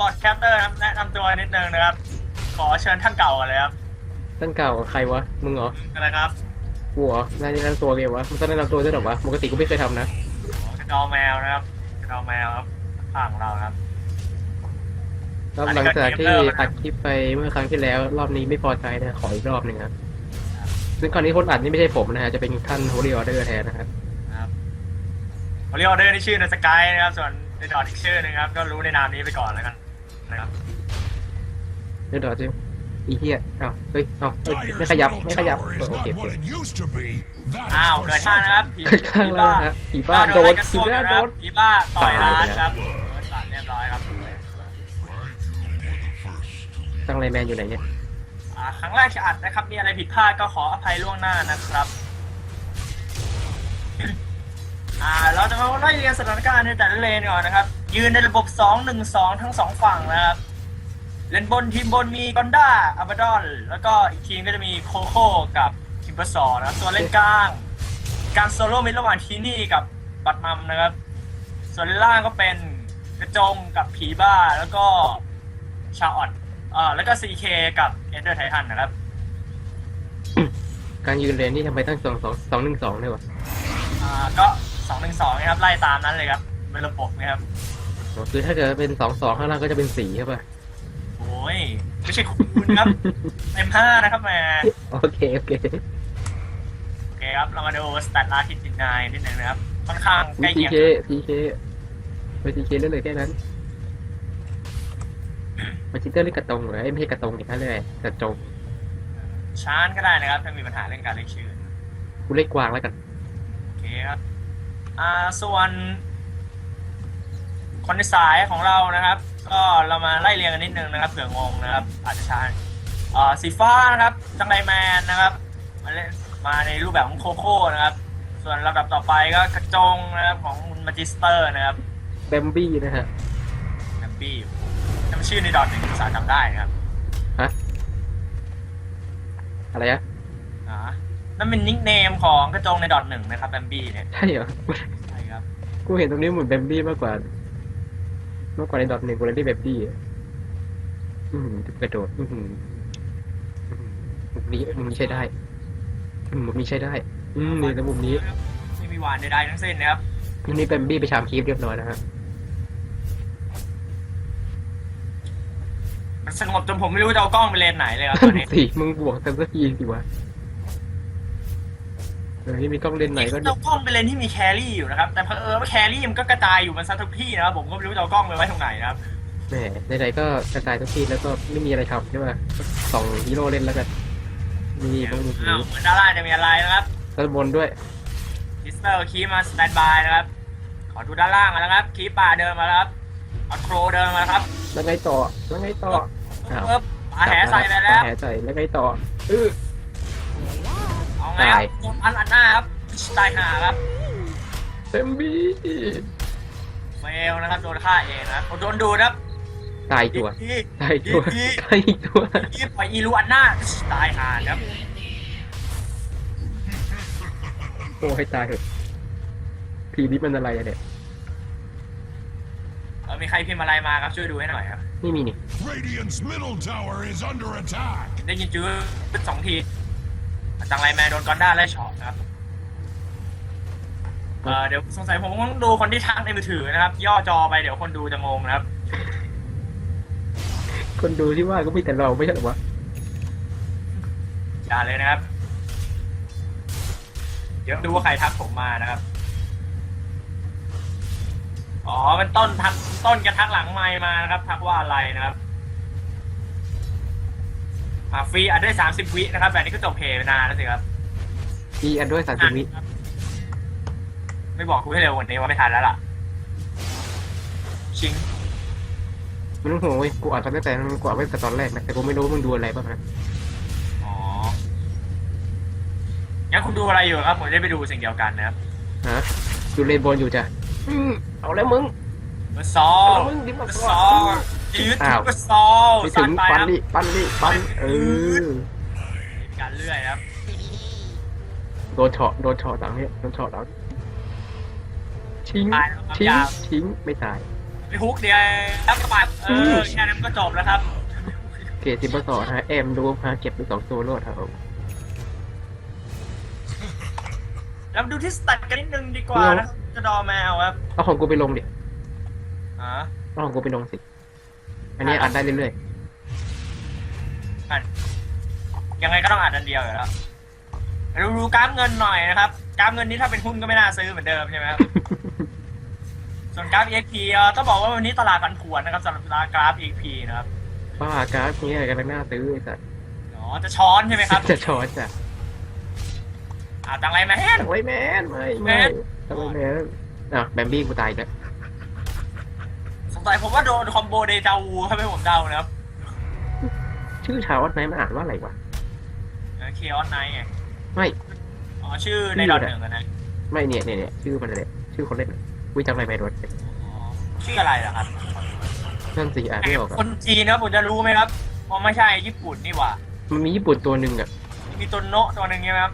บอดแคปเตอร์นะครับแนะนำตัวนิดนึงนะครับ ขอเชิญท่านเก่าก่อนเลยครับท่านเก่าใครวะ มึงเหรออะไรครับกูเหรอนายแนะนำตัวไงวะมึงต้องแนะนำตัวด้วยเหรอวะปกติกูไม่เคยทำนะกระดอแมวนะครับกระดอแมวครับข้างของเราครับแล้วหลังจากที่อัดคลิปไปเมื่อครั้งที่แล้ว รอบนี้ไม่พอใจนะขออีกรอบหนึ่งครับซึ่งคราวนี้คนอัดนี่ไม่ใช่ผมนะฮะจะเป็นท่านโฮลี่ออเดอร์แทนนะครับนะครับเขาเรียกออเดอร์นี่ชื่อในสกายนะครับส่วนในดอทอีกชื่อหนึงครับก็รู้ในนามนี้ไปก่อนแล้วกัน นะครับเดี๋ยวเดี๋ยวจิอีเหี้ยอ้าวเฮ้ยอ้าวเฮ้ย Dyer's ไม่ขยับ middle ไม่ขยับ tower เอ is อโอ not เคโอ what เค it used to be. That is อ้าว for เกิดข้างนะครับผีเกิดข้างแล้วนะฮะผีบ้าโดนผีบ้าโดนผีบ้าต่อยร้านครับตัดเรียบร้อยครับตั้งไรแมนอยู่ไหนเนี่ยอ่าครั้งแรกที่อัดนะครับ มีอะไรผิดพลาดก็ขออภัยล่วงหน้านะครับอ่าเราจะมาไล่เรียงสถานการณ์ในแต่ละเลนก่อนนะครับ ยืนในระบบ 2-1-2 ทั้งสองฝั่งนะครับ เลนบนทีมบนมีกอนด้าอาบาดอน แล้วก็อีกทีมก็จะมีโคโค่กับคิมเบอร์ซอร์นะครับส่วนเลนกลาง การโซโล่มิดระหว่างทีนี่กับบัตมัมนะครับ ส่วนเลนล่างก็เป็นกระจงกับผีบ้าแล้วก็ชาออดอ่าแล้วก็ CK กับเอเดอร์ไททันนะครับ การยืนเรียนนี่ทำไมตั้งสองสองสองหนึ่งสองเลยวะอ่าก็สองหนึ่งสองนะครับไล่ตามนั้นเลยครับเป็นระบบนะครับอ๋อ คือถ้าเกิดเป็นสองสองข้างล่างก็จะเป็นสี่ใช่ป่ะโอ้ยไม่ใช่คุณครับ เต็มห้านะครับแหม่โอเคโอเคโอเคครับเรามาดูสแตทลาที่จินนายนิดนึงนะครับค่อนข้างใกล้พีเคียงเคพีเคไปพีเคเล่นเลยแค่นั้นมาจิเตอร์เล่นกระตรงเหรอไอ้ยไม่ใช่กระตรงอย่างนั้นเลยกระจงชานก็ได้นะครับ ถ้ามีปัญหาเรื่องการเรียกชื่อกูเล่นกวางแล้วกันโอเคครับอ่าส่วน คนในสายของเรานะครับ ก็เรามาไล่เรียงกันนิดนึงนะครับเผื่องงนะครับอาจจะช้าอ่าสีฟ้านะครับจังไรแมนนะครับมาเล่นมาในรูปแบบของโคโค่นะครับ ส่วนลำดับต่อไปก็กระจงนะครับของมาจิสเตอร์นะครับแบมบี้นะฮะแบมบี้จำชื่อในดอทหนึ่งภาษาจำได้นะครับฮะอะไรอะอ่านั่นเป็นนิกเนมของกระจงในดอทหนึ่งนะครับแบมบี้เนี่ยใช่เหรอใช่ครับ กูเห็นตรงนี้เหมือนแบมบี้มากกว่า มากกว่าในดอทหนึ่งกูเลยได้แบมบี้อะอืมกระโดดอืมอืมมุมนี้มุมนี้ใช้ได้อืมมุมนี้ใช้ได้ อืมนี่แล้วมุมนี้ไม่มีหวานใดๆทั้งสิ้นนะครับมุมนี้แบมบี้ไปชามคีฟเรียบร้อยนะฮะมันสงบจนผมไม่รู้จะเอากล้องไปเลนไหนเลยครับตอนนี้ สิมึงบวกกันสักทีสิวะ เออนี่มีกล้องเล่นไหนก็เอากล้องไปเลนที่มีแครี่อยู่นะครับ แต่เพอเออว่าแครี่มันก็กระจายอยู่มันซะทุกที่นะครับผมก็ไม่รู้จะเอากล้องไปไว้ตรงไหนนะครับแหมใดๆก็กระจายทุกทีแล้วก็ไม่มีอะไรทำใช่ป่ะส่องฮีโร่เล่นแล้วกันมีตรงนี้อ้าวเหมือนด้านล่างจะมีอะไรนะครับด้านบนด้วยดิสเตอร์คีมาสแตนบายนะครับ ขอดูด้านล่างกันนะครับ คีป่าเดินมาแล้วครับเอาโครเดินมาแล้วครับแล้วไงต่อแล้วไงต่ออ้าวเอ๊บปาแหใส่ไปแล้วแหใส่แล้วไงต่อเออ เอาไงครับตายโดนอันอันหน้าครับตายห่าครับเต็มบี้เฟลนะครับโดนฆ่าเองนะครับโดนดูนะครับตายตัวที่ตายตัวที่ตายอีกตัวที่ปล่อยอีลูอันหน้าตายห่าครับโอ้ให้ตายเถอะพีนี้มันอะไรอะเนี่ยเออมีใครพิมพ์อะไรมาครับช่วยดูให้หน่อยครับ ไม่มีนี่ Radiant's middle tower is under attack. ได้ยินจื้อเป็นสองที จังไรแมนโดนกอนด้าไล่ช็อตนะครับเออเดี๋ยวสงสัยผมต้องดูคนที่ทักในมือถือนะครับ ย่อจอไปเดี๋ยวคนดูจะงงนะครับ คนดูที่ว่าก็มีแต่เราไม่ใช่เหรอวะอย่าเลยนะครับ เดี๋ยวดูว่าใครทักผมมานะครับ อ๋อเป็นต้นทักต้นกระทักหลังไมค์มานะครับ ทักว่าอะไรนะครับ อ่าฟรีอัดได้สามสิบวินะครับแบบนี้ก็จบเพลย์ไปนานแล้วสิครับมีอันด้วยสามสิบวิไม่บอกกูให้เร็วกว่านี้ว่าไม่ทันแล้วล่ะ ชิงมันต้องห่วงเว้ยกูอ่านตอนตั้งแต่กูอ่านไว้แต่ตอนแรกนะแต่กูไม่รู้ว่ามึงดูอะไรบ้างนะอ๋องั้นคุณดูอะไรอยู่ครับ ผมจะได้ไปดูสิ่งเดียวกันนะครับฮะดูเลนบอลอยู่จ้ะอืมเอาแล้วมึงเบอร์ซอลเอามึงดิเบมาอร์ก่ซออนล ยืดอ้าวเบอร์ซอลไปสัถึนงไปปันครับดิปันดิปันเออการเลื่อยครับโดนเฉาะโดนเฉาะหลังเนี่ยโดนเฉาะหลังทิ้งตายแล้วครับทิ้งยาวทิ้งไม่ตาย ไปฮุกเดียวแล้วก็ปัดเออแค่นั้นก็จบแล้วครับเกรดสิบสองฮะแอมดูฮะเก็บไปสองตัวโลดครับผมแล้วดูที่สตัดกันนิดนึงดีกว่านะครับจะดอแมวครับเอาของกูไปลงดิ อ่า เอาของกูไปลงสิ อันนี้อัดได้เรื่อยอะยังไงก็ต้องอ่านอันเดียวอยู่แล้วดูดูกราฟเงินหน่อยนะครับกราฟเงินนี้ถ้าเป็นหุ้นก็ไม่น่าซื้อเหมือนเดิมใช่ไหมครับๆ ส่วนกราฟ EXP เอ่อต้องบอกว่าวันนี้ตลาดผันผวนนะครับสำหรับกราฟ EXP นะครับบ้ากราฟเนี่ยกำลังน่าซื้อไอ้สัตว์อ๋อจะช้อนใช่ไหมครับจะช้อนจ้ะอ่าตังไรมาแฮน ตังไว้แมนไม่ไม่ตังไว้แมนอะแบมบี้กูตายอีกแล้ว สงสัยผมว่าโดนคอมโบเดจาวูถ้าไม่ผมเดานะครับชื่อชาววัดไหนมันอ่านว่าอะไรวะ เคออนไนไงไม่ อ๋อชื่อในดอทหนึ่งอะนะไม่เนี่ยเนี่ยเนี่ยชื่อมันเลยชื่อคนเล่นอะวิจังไรไม่รถอ๋อชื่ออะไรล่ะครับ นั่นสิอ่านไม่ออกอะคนจีนนะครับผมจะรู้ไหมครับเพราะไม่ใช่ญี่ปุ่นนี่หว่า มันมีญี่ปุ่นตัวหนึ่งอะมีตัวโนะตัวหนึ่งใช่ไหมครับ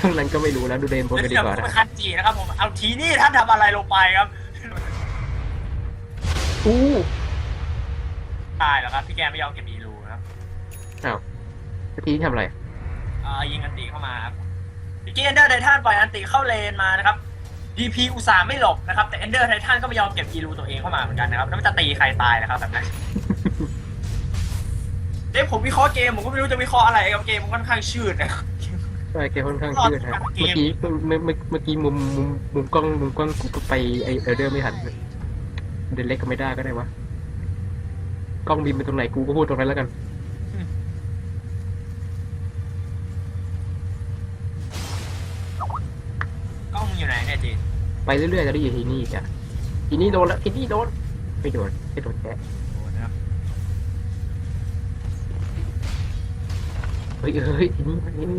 ทั้งนั้นก็ไม่รู้แล้วดูเดนโพแล้วกันดีเดี๋ยวกว่าผมนะเป็นคันจีนะครับผมเอาทีนี่ท่านทำอะไรลงไปครับ อู้ตายแล้วครับพี่แกไม่ยอมเก็บอีรูนะครับอ้าวทีนี้ทำอะไรอ่ายิงอันตีเข้ามาครับพี่เกนเดอร์ไททันปล่อยอันตีเข้าเลนมานะครับ DP อุตส่าห์ไม่หลบนะครับแต่เอนเดอร์ไททันก็ไม่ยอมเก็บอีรูตัวเองเข้ามาเหมือนกันนะครับแล้วมันจะตีใครตายนะครับแบบนั้นเดี๋ยวผมวิเคราะห์เกมผมก็ไม่รู้จะวิเคราะห์อะไรครับเกมมันค่อนข้างชืดนะครับ ใช่แกค่อนข้างชื่อนะเมื่อกี้เมื่อเมื่อเมื่อกี้มุมมุมมุมกล้องมุมกล้องกูก็ไปไอเออเดอร์ไม่ทันเดินเล็กก็ไม่ได้ก็ได้วะ กล้องบินไปตรงไหนกูก็พูดตรงนั้นแล้วกัน กล้องมึงอยู่ไหนเนี่ยจีนไปเรื่อยๆจะได้อยู่ที่นี่จ้ะทีนี้โดนแล้วทีนี้โดนไม่โดนไม่โดนแกะโอ้นะครับเฮ้ยเฮ้ยทีนี้ทีนี้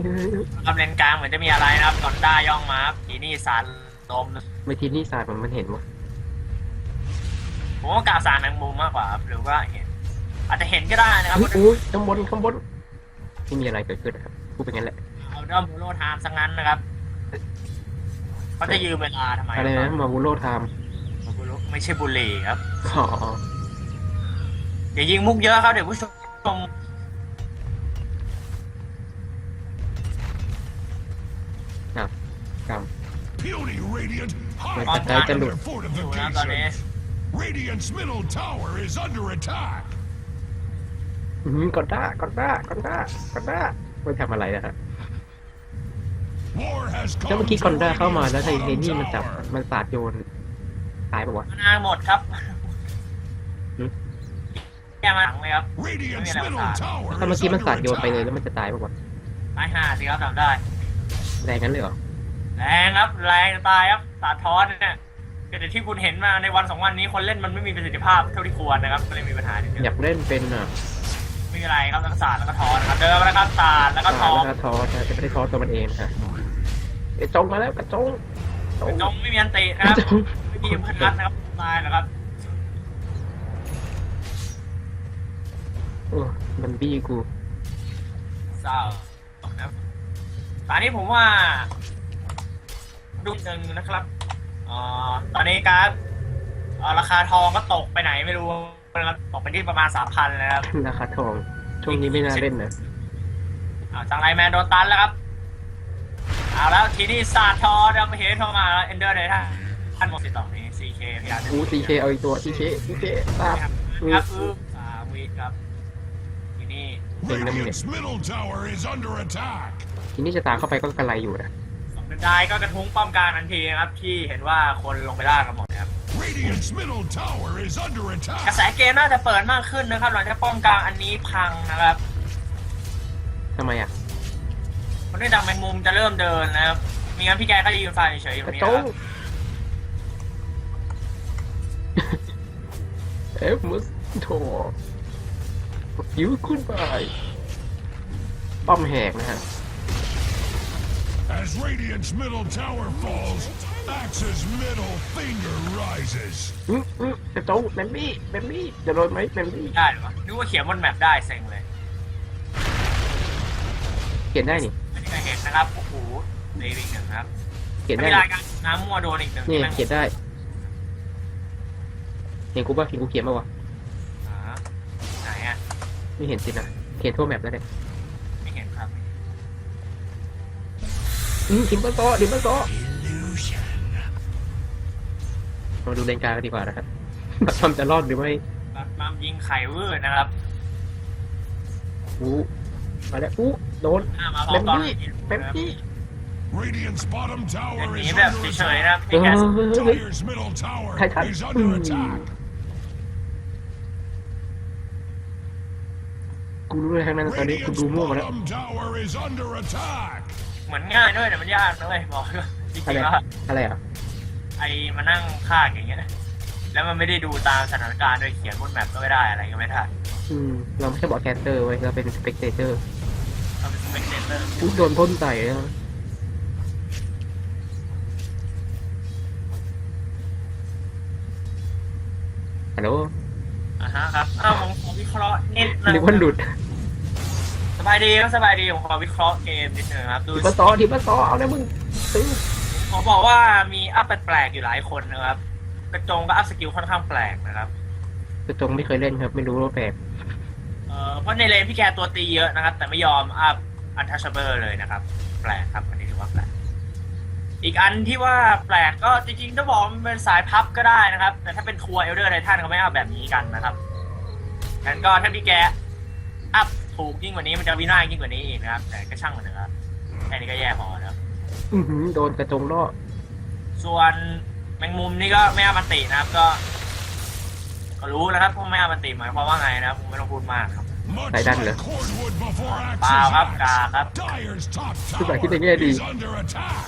คำเลนกลางเหมือนจะมีอะไรนะครับก่อนได้ย่องมาครับทีนี่สารลมไม่ทีนี่ศาสตร์มันมันเห็นวะ ผมว่ากาวสารแมงมุมมากกว่าครับหรือว่าเห็นอาจจะเห็นก็ได้นะครับเฮ้ยอุ้ยข้างบนข้างบนไม่มีอะไรเกิดขึ้นนะครับพูดไปงั้นแหละเอาด้อมโมโลไทม์ซะงั้นนะครับเขาจะยืมเวลาทำไมอะไรนะมาบูโรไทม์ไม่ใช่บุหรี่ครับอ๋ออย่ายิงมุกเยอะครับเดี๋ยวผู้ชมกรรม Puny Radiant Wait, hide that behind can do- their อยู่นะตอนนี้ fortifications. Radiant's middle tower is under attack. อืมกอนด้ากอนด้ากอนด้ากอนด้าไม่ทำอะไรนะฮะ War has แล้ว come เมื่อกี้ to กอนด้าเข้ามาแล้วไท Radiant's เทนี่ middle มันจับ tower. มันสาดโยนตายปะวะมานานหมดครับหืมแกมาหลังเลยครับ Radiant's Maybe that was middle that. tower ถ้าเมื่อ is กี้มัน under สาดโยนไปเลย attack. แล้วมันจะตายปะวะตายห่าสิครับทำได้ แรงงั้นเลยเหรอ แรงครับ แรงจะตายครับสาดทอนเนี่ย แต่ที่คุณเห็นมาในวันสองวันนี้คนเล่นมันไม่มีประสิทธิภาพเท่าที่ควรนะครับก็เลยมีปัญหานิดนึงอยากเล่นเป็นอะไม่มีอะไรครับแล้วก็สาดแล้วก็ทอนนะครับเดินมาแล้วครับสาดแล้วก็สาทดอนแล้วก็ทอจะจะไม่ได้ทอตัวมันเองค่ะเอ้ยจงมาแล้วกระจงจงจงไม่มีอันติกนะคระรับจงไม่มีพนัดนะครับตายแล้วครับโอ้มันบี้กูเศร้านะครับตอนนี้ผมว่าดูหนึ่งนะครับ อ่าตอนนี้การดอ่าราคาทองก็ตกไปไหนไม่รู้นะครับตกไปที่ประมาณสามพันแล้วครับราคาทอง ช่วงนี้ไม่น่าเล่นนะอ่าจังไรแมนโดนตันแล้วครับเอาแล้วทีนี้สาดทอเดี๋ยวไปเห็นเข้ามาแล้วเอนเดอร์เลยท่านท่านหมดสิบสองนี้ CK พยายามจะอู้ซีเคเอาอีกตัวซีเคซีเคตาบครับครับอือสามวิครับทีนี้ Bring them in. Radiant's middle tower is under attack. ทีนี้จะตามเข้าไปก็กระไรอยู่นะ สองเดือนได้ก็กระทุ้งป้อมกลางทันทีนะครับ ที่เห็นว่าคนลงไปล่ากันหมดนะครับ Radiant's middle tower is under กระแส attack. เกมน่าจะเปิดมากขึ้นนะครับ หลังจากป้อมกลางอันนี้พังนะครับทำไมอะคนที่ดังแมงมุมจะเริ่มเดินนะครับมีงั้นพี่แกก็ยืนไฟเฉยๆอยู่กระนี้จนะคงรับ เอฟมุสโถยิวขึ้นไปป้อมแหกนะฮะ As Radiant's middle tower falls, Axe's middle finger rises. อืมอืมกระจงแบมบี้แบมบี้จะโดนไหมแบมบี้ได้หรือวะนึกว่าเขียนบนแมปได้เซ็งเลยเขียนได้นี่ไม่ได้เห็นนะครับโอ้โหเลวิงหนึ่งครับเขียนไม่ได้มีรายการน้ำมั่วโดนอีกหนึ่งนี่ที่แม่งเขียนได้เห็นกูป่ะเห็นกูเขียนป่าวะอ่าไหนอะไม่เห็นสินะเขียนทั่วแมปแล้วเนี่ย ไม่เห็นครับ อืมทิมเปอร์โซทิมเปอร์โซมาดูเลนกลางกันดีกว่านะครับบัตทอมจะรอดหรือไม่บัตมัมยิงไข่วืดนะครับอู้มาแล้วอู้โดนอ่ามาพร้อเต็มมตอนที่นี้เต็มที่ Radiant's bottom เดี๋ยว tower หนี is แบบ under เฉยๆ attack. นะครับเอนี่แกอเฮ้ยเฮ้ย Dyer's middle tower Titan. is under Mm. attack. กูรู้เลยทั้งนั้นตอนนี้กู Radiant's ดูมั่วหมาแล้ว bottom tower is under attack. เหมือนง่ายด้วยแต่มันยากด้วยบอกเลยจริอะไรงๆแล้วอะไรอะไอ้มานั่งฆ่าอย่างเงี้ย แล้วมันไม่ได้ดูตามสถานการณ์โดยเขียนบนแมปก็ไม่ได้อะไรก็ไม่ได้อืมเราไม่ใช่บอสแคสเตอร์ไว้ยเราเป็นสเปกเตอร์เราเป็นสเปกเตอร์กูโดนพ่นใส่แล้วฮัลโหลอ่าฮะครับอ้าวผมขอวิเคราะห์นิดนึงนึกว่าหลุด สบายดีครับสบายดีผมขอวิเคราะห์เกมนิดนึงครับดูทิปเปอร์ซอทิปเปอร์ซอเอานะมึงซื้อผมบอกว่ามีอัพแปลกๆอยู่หลายคนนะครับ กระจงก็อัพสกิลค่อนข้างแปลกนะครับ กระจงไม่เคยเล่นครับ ไม่รู้ว่าแบบเอ่อเพราะในเลนพี่แกตัวตีเยอะนะครับ แต่ไม่ยอมอัพอันทัชเบอร์เลยนะครับ แปลกครับอันนี้ถือว่าแปลกอีกอันที่ว่าแปลกก็จริงๆต้องบอกว่ามันเป็นสายพับก็ได้นะครับ แต่ถ้าเป็นทัวร์เอลเดอร์ไททันเขาไม่เอาแบบนี้กันนะครับงั้นก็ถ้าพี่แกอัพ ถูกยิ่งกว่านี้มันจะวินาศยิ่งกว่านี้อีกนะครับ แต่ก็ช่างมันเถอะครับแค่นี้ก็แย่พอแล้วอื้อหือโดนกระจงล่อส่วนแมงมุมนี่ก็ไม่อามันตินะครับก็ ก็รู้นะครับว่าไม่อามันติหมายความว่าไงนะครับผมไม่ต้องพูดมากครับ Much Phải đăng like nữa. cordwood before เปล่า axes ครับ axe, กาครับ Dyer's top คือแบบ tower คิดในแง่ดี is under attack.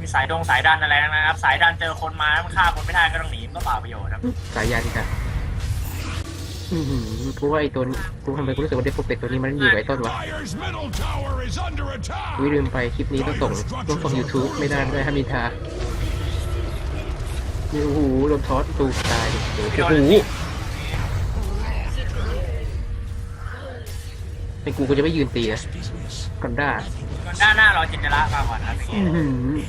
มีสายดงสายดันอะไรนะครับ สายดันเจอคนมาแล้วมันฆ่าคนไม่ได้ก็ต้องหนีมันก็เปล่าประโยชน์ครับ สายยันค่ะอื อหือกูว่าไอ้ตัวนี้กูทำไมกูรู้สึกว่าเด็กพวกเด็กตัวนี้มันอยู่กับไอ้ต้นวะ Dyer's middle tower is under attack. วิลืมไปคลิปนี้ต้องส่งต้องส่ง YouTube ไม่ได้ด้วยถ้ามีทานี่โอ้โหลมทอสตูตายดิโอ้โหเป็นกูก็จะไม่ยืนตีนะกันด้าก่อนด้านหน้ารอจินตละมาก่อนนะครับอย่างอื้เงี้อย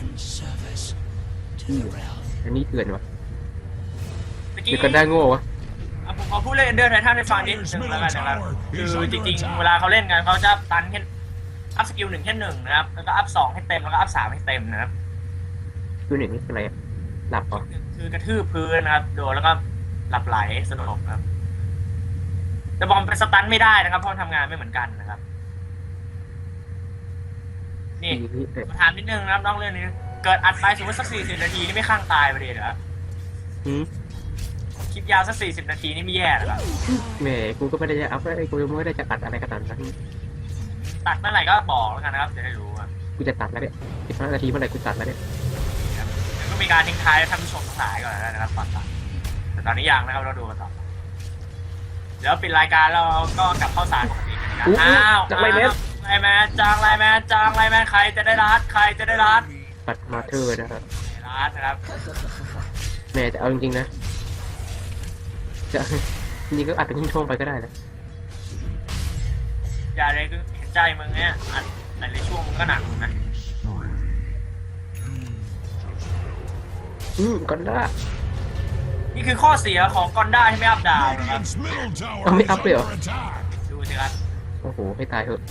หืออันนี้เถื่อนวะเมื่อกี้เดี๋ยวกันด้าโง่วะอะผม ขอพูดเล่นเดอร์ไททันให้ฟังนิดนึงแล้วกันนะครับคือจริงๆ เวลาเขาเล่นกันเขาจะตันแค่อัพสกิลหนึ่งแค่หนึ่งนะครับ แล้วก็อัพสองให้เต็ม แล้วก็อัพสามให้เต็มนะครับดูหนึ่งนี่เป็นอะไรอะหลับเหรอคือกระทืบพื้นนะครับ โดนแล้วก็หลับไหลสลบครับ แต่บอมเป็นสตันไม่ได้นะครับ เพราะมันทำงานไม่เหมือนกันนะครับ นี่ทีนี้เอ๊ะมาถามนิดนึงนะครับน้องเรื่องนี้ เกิดอัดไปสมมติสักสี่สิบนาทีนี่ไม่ข้างตายไปเลยเหรอครับหืมค ลิปยาวสักสี่สิบนาทีนี่ไม่แย่เหรอครับแหมกูก็ไม่ได้จะอัพไอ้กูไม่ได้จะอัดอะไรขนาดนั้นตัดเมื่อไหร่ก็บอกแล้วกันนะครับจะได้รู้อะกูจะตัดแล้วเนี่ยสิบห้านาทีเมื่อไหร่กูตัดแล้วเนี่ยครับเดี๋ยวก็มีการทิ้งท้ายให้ท่านผู้ชมทั้งหลายก่อนแล้วนะครับก่อนตัดแต่ตอนนี้ยังนะครับเราดูกันต่อเดี๋ยวปิดรายการแล้วเราก็กลับเข้าสารปกติกันนะครับอู้อ้าวจากไรเมสไลแมนจางไลแมนจางไลแมนใครจะได้รัดใครจะได้รัดปัดมาเธอร์นะครับรัดนะครับแหม่แต่เอาจริงๆนะ จะนี่ก็อัดเป็นช่วงๆไปก็ได้นะอย่าเลยคือเห็นใจมึงเนี่ยอัดหลายๆช่วงมึงก็หนักนะอืมก็ได้นี่คือข้อเสียของกอนด้าที่ไม่อัพดาวนะครับ Radiant's middle tower Ông ấy is up rồi under à? attack. ดูสิครับโอ้โหให้ตายเถอะ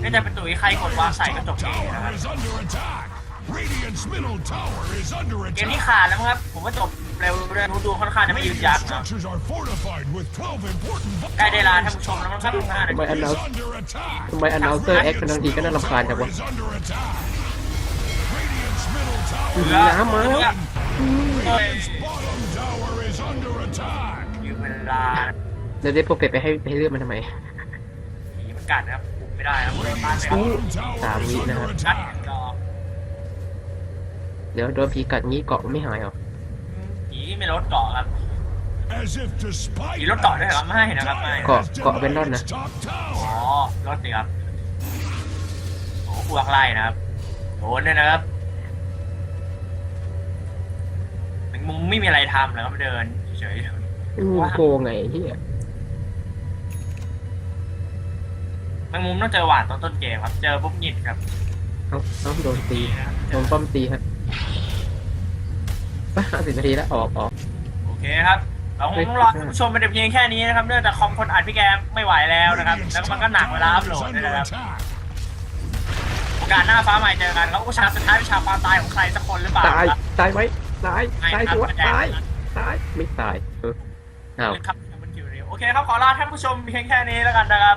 ไม่จะเป็นตุ๋ยใครกดวางใส่กระจกเอง Tower นะครับ is under attack. Radiant's middle tower is under เกมนี้ attack. ขาดแล้วมั้งครับ ผมว่าจบเร็วเรื่อยดูค่อนข้างจะไม่ยืนยัก Radiant ษ์นะ structures are fortified with 12 important ใกล้ได้ลาท่านผู้ชมแล้วมั้งครับห้านาทำไมทีอันนั้น is under attack. ทำไมอันนาวเซอร์แอคบางทีก็น่ารำคาญจังวะ Is under attack. Radiant's middle อื tower. มน้ำมาแล้ว Radiant's bottom tower is under attack. ยืมเวลาแล้วได้พวกเป็ดไปให้ไปให้เลือดมันทำไมผีมันกัดนะครับผมไม่ได้นะผมโดนบ้านไปครับ Bottom tower Tạm is nghĩ under là- กัด attack. จอ เดี๋ยวโดนผีกัดงี้เกาะไม่หายเหรอผีไม่ลดเกาะครับ As if to spite ผีลดเกาะด้วยเหรอไม่นะครับไม่เกาะเกาะเป็นร่อนนะ its top อ๋อ tower. ลดสิครับโอ้พวกไล่นะครับโดนด้วยนะครับมันมุมไม่มีอะไรทำแล้วก็เดินเฉยๆอืมโกงไงที่แมงมุมต้องเจอหวานตอนต้นเกมครับ เจอปุ๊บหงิดครับเอาเอาโดนตีนะครับโดนป้อมตีครับไปห้าสิบนาทีแล้วออกออก โอเคเคครับเราคงต้องรอท่านผู้ชมเป็นเพียงแค่นี้นะครับเนื่องจากคอมคนอัดพี่แกไม่ไหวแล้วนะครับ Radiant's แล้วก็มัน top ก็หนักเวลาอัพ tower โหล is ดด้วย under นะครับ attack. โอกาสหน้าฟ้าใหม่เจอกันครับอุชาสุดท้ายเป็นชาวความตายของใครสักคนหรือเปล่าตาย ครับ ตายไหมตาย ไม่ตายครับตัวไม่ได้ตาย ตาย ไม่ตายเอออ้าว ครับโอเคครับขอลาท่านผู้ชมเพียงแค่นี้แล้วกันนะครับ